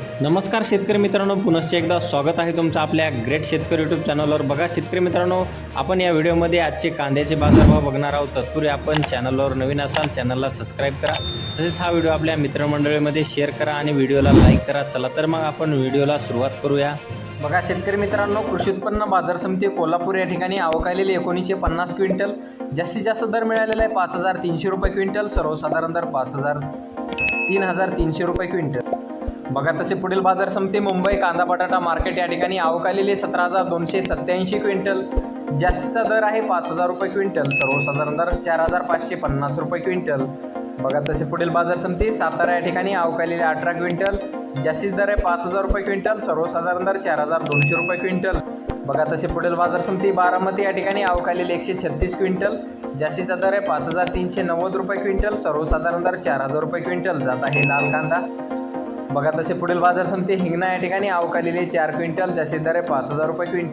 नमस्कार शेतकरी मित्रांनो पुनश्च एकदा स्वागत आहे तुमचं आपल्या ग्रेट शेतकरी यूट्यूब चॅनलवर बघा शेतकरी मित्रांनो आपण या व्हिडिओमध्ये आजचे कांद्याचे बाजारभाव बघणार आहोत. तत्पूर्वी आपण चॅनलवर नवीन असाल चॅनलला सबस्क्राईब करा. तसेच हा व्हिडिओ आपल्या मित्रमंडळीमध्ये शेअर करा आणि व्हिडिओला लाईक करा. चला तर मग आपण व्हिडिओला सुरुवात करूया. बघा शेतकरी मित्रांनो कृषी उत्पन्न बाजार समिती कोल्हापूर या ठिकाणी आवकालेली एकोणीसशे पन्नास क्विंटल. जास्तीत जास्त दर मिळालेला आहे पाच हजार तीनशे रुपये क्विंटल. सर्वसाधारण दर पाच हजार तीन हजार तीनशे रुपये क्विंटल. बघा तसे पुढील बाजार समिती मुंबई कांदा बटाटा मार्केट या ठिकाणी आवकालेले सतरा हजार दोनशे सत्याऐंशी क्विंटल. जास्तीचा दर आहे पाच हजार रुपये क्विंटल. सर्वसाधारण दर चार हजार पाचशे पन्नास रुपये क्विंटल. बघा तसे पुढील बाजार समिती सातारा या ठिकाणी आवकालेले अठरा क्विंटल. जास्तीत दर आहे पाच हजार रुपये क्विंटल. सर्वसाधारण दर चार हजार दोनशे रुपये क्विंटल. बघा तसे पुढील बाजार समिती बारामती या ठिकाणी अवकालील एकशे छत्तीस क्विंटल. जास्तीचा दर आहे पाच हजार तीनशे नव्वद रुपये क्विंटल. सर्वसाधारण दर चार हजार रुपये क्विंटल. जात आहे लाल कांदा. बघा तसे पुढील बाजार समिती हिंगणा या ठिकाणी आवकालेली चार क्विंटल जसे दर आहे पाच हजार रुपये क्विंटल.